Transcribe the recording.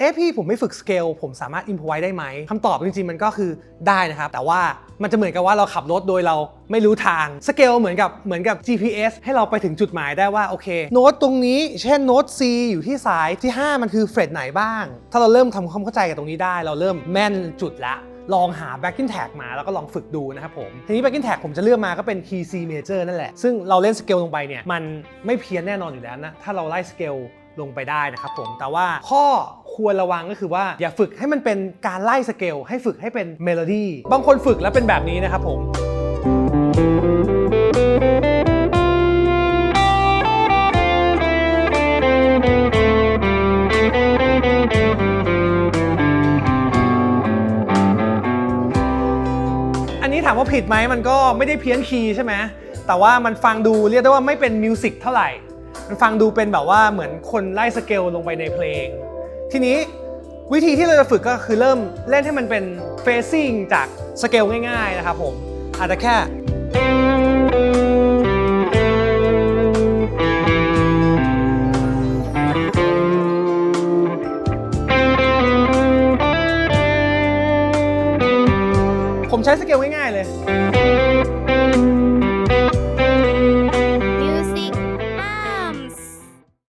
เอ๊ะพี่ผมไม่ฝึกสเกลผมสามารถอินพไว้ได้ไหมคำตอบจริงๆมันก็คือได้นะครับ แต่ว่ามันจะเหมือนกับว่าเราขับรถโดยเราไม่รู้ทางสเกลเหมือนกับเหมือนกับ GPS ให้เราไปถึงจุดหมายได้ว่าโอเคโน้ตตรงนี้ เช่นโน้ต C อยู่ที่สายที่ 5 มันคือเฟรดไหนบ้าง ถ้าเราเริ่มทำความเข้าใจกับตรงนี้ได้ เราเริ่มแม่นจุดละลองหา backing tag มาแล้วก็ลองฝึกดูนะครับผม ทีนี้ backing tag ผมจะเลือกมาก็เป็น key C major นั่นแหละ ซึ่งเราเล่นสเกลลงไปเนี่ย มันไม่เพี้ยนแน่นอนอยู่แล้วนะ ถ้าเราไล่สเกลลงไปได้นะครับผม แต่ว่าข้อ ควรระวังก็คือว่าอย่าฝึกให้มันเป็นการไล่สเกลให้ฝึกให้เป็นเมโลดี้บางคนฝึกแล้วเป็นแบบนี้นะครับผมอันนี้ถามว่าผิดไหมมันก็ไม่ได้เพี้ยนคีย์ใช่ไหมแต่ว่ามันฟังดูเรียกได้ว่าไม่เป็นมิวสิกเท่าไหร่ มันฟังดูเป็นแบบว่าเหมือนคนไล่สเกลลงไปในเพลง ทีนี้วิธีที่เราจะฝึกก็คือเริ่มเล่นให้มันเป็นเฟซิ่งจากสเกลง่ายๆนะครับผมอาจจะแค่ ผมใช้สเกลง่ายๆเลย